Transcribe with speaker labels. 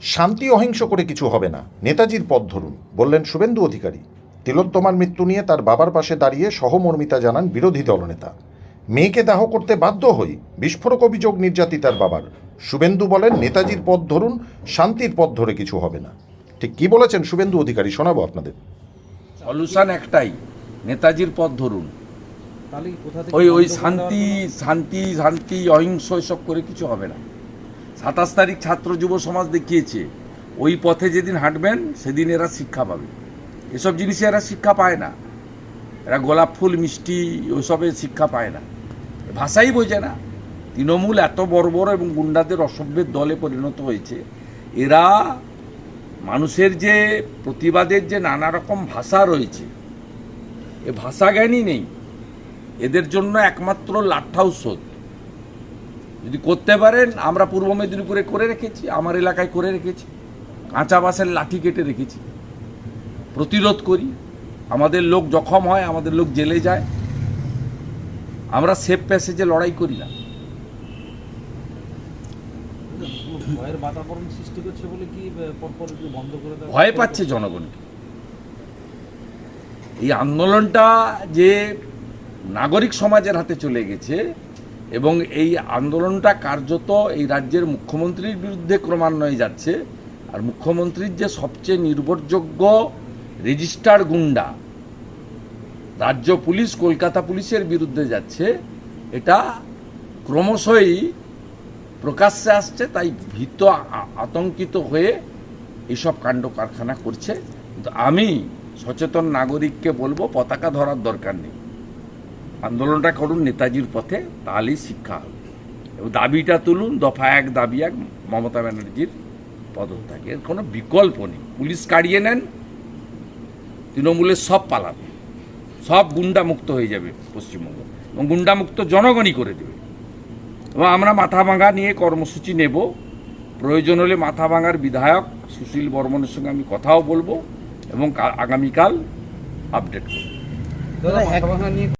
Speaker 1: শান্তি অহিংস করে কিছু হবে না। নেতাজির পথ ধরুন বললেন শুভেন্দু অধিকারী। তিলোত্তমার মৃত্যু নিয়ে তার বাবার পাশে দাঁড়িয়ে সহমর্মিতা জানান বিরোধী দলনেতা। মেয়েকে দাহ করতে বাধ্য হই বিস্ফোরক অভিযোগ নির্যাতিতার বাবার। শুভেন্দু বলেন নেতাজির পথ ধরুন শান্তির পথ ধরে কিছু হবে না। ঠিক কি বলেছেন শুভেন্দু অধিকারী? শোনাবো আপনাদের।
Speaker 2: সলিউশন একটাই নেতাজির পথ ধরুন। ওই ওই শান্তি শান্তি শান্তি অহিংস এসব করে কিছু হবে না। সাতাশ তারিখ ছাত্র যুব সমাজ দেখিয়েছে, ওই পথে যেদিন হাঁটবেন, সেদিন এরা শিক্ষা পাবে। এসব জিনিসে এরা শিক্ষা পায় না। এরা গোলাপ ফুল, মিষ্টি, ওইসবে শিক্ষা পায় না। ভাষাই বোঝে না। তৃণমূল এত বড় বড় এবং গুন্ডাদের অসভ্যের দলে পরিণত হয়েছে। এরা মানুষের যে প্রতিবাদের যে নানা রকম ভাষা রয়েছে, এ ভাষা জ্ঞানই নেই। এদের জন্য একমাত্র লাঠা ঔষধ। যদি করতে পারেন আমরা পূর্ব মেদিনীপুরে করে রেখেছি আমার এলাকায় করে রেখেছি কাঁচা বাসের লাঠি কেটে রেখেছি। প্রতিরোধ করি আমাদের লোক জখম হয় আমাদের লোক জেলে যায়। আমরা সেফ প্যাসেজে লড়াই করি না। ভয় পাচ্ছে জনগণকে। এই আন্দোলনটা যে নাগরিক সমাজের হাতে চলে গেছে এবং এই আন্দোলনটা কার্যত এই রাজ্যের মুখ্যমন্ত্রীর বিরুদ্ধে ক্রমান্বয়ে যাচ্ছে। আর মুখ্যমন্ত্রীর যে সবচেয়ে নির্ভরযোগ্য রেজিস্টার গুন্ডা, রাজ্য পুলিশ কলকাতা পুলিশের বিরুদ্ধে যাচ্ছে, এটা ক্রমশই প্রকাশ্যে আসছে, তাই ভীত আতঙ্কিত হয়ে এইসব কাণ্ড কারখানা করছে। কিন্তু আমি সচেতন নাগরিককে বলব, পতাকা ধরার দরকার নেই। আন্দোলনটা করুন নেতাজির পথে, তাহলেই শিক্ষা হবে। এবং দাবিটা তুলুন, দফা এক, দাবি এক, মমতা ব্যানার্জির পদত্যাগ। এর কোনো বিকল্প নেই। পুলিশ কাড়িয়ে নেন, তৃণমূলের সব পালাবে। সব গুন্ডামুক্ত হয়ে যাবে পশ্চিমবঙ্গ। এবং গুন্ডামুক্ত জনগণই করে দেবে। এবং আমরা মাথা ভাঙা নিয়ে কর্মসূচি নেব। প্রয়োজন হলে মাথা ভাঙার বিধায়ক সুশীল বর্মনের সঙ্গে আমি কথাও বলব এবং আগামীকাল আপডেট করব।